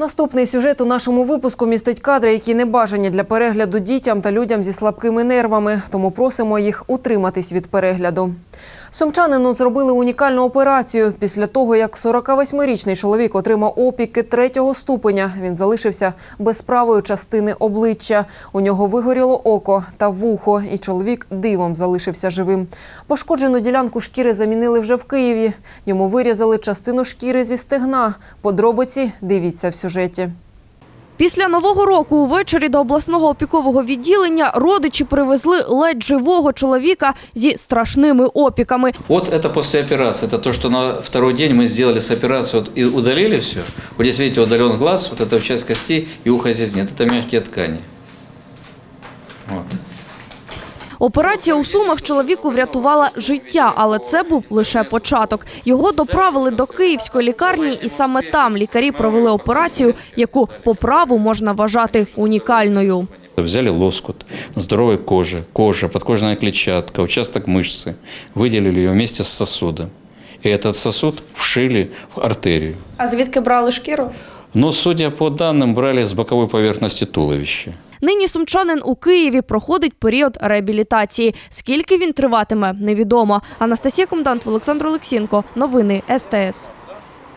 Наступний сюжет у нашому випуску містить кадри, які не бажані для перегляду дітям та людям зі слабкими нервами. Тому просимо їх утриматись від перегляду. Сумчанину зробили унікальну операцію. Після того, як 48-річний чоловік отримав опіки третього ступеня, він залишився без правої частини обличчя. У нього вигоріло око та вухо, і чоловік дивом залишився живим. Пошкоджену ділянку шкіри замінили вже в Києві. Йому вирізали частину шкіри зі стегна. Подробиці дивіться в сюжеті Після нового року увечері до обласного опікового відділення родичі привезли ледь живого чоловіка зі страшними опіками. Вот это после операции. Это то, что на второй день мы сделали с операцией вот, и удалили все. Вот здесь, видите, удален глаз, вот эта часть костей и ухо здесь нет. Это мягкие Операція у Сумах чоловіку врятувала життя, але це був лише початок. Його доправили до київської лікарні, і саме там лікарі провели операцію, яку по праву можна вважати унікальною. Взяли лоскут здоровой кожи, кожа, подкожная клетчатка, участок мышцы, выделили ее вместе с сосудом. И этот сосуд вшили в артерию. А звідки брали шкіру? Но, судя по данным, брали с боковой поверхности туловища. Нині сумчанин у Києві проходить період реабілітації. Скільки він триватиме, невідомо. Анастасія Комдант, Олександр Олексінко. Новини СТС.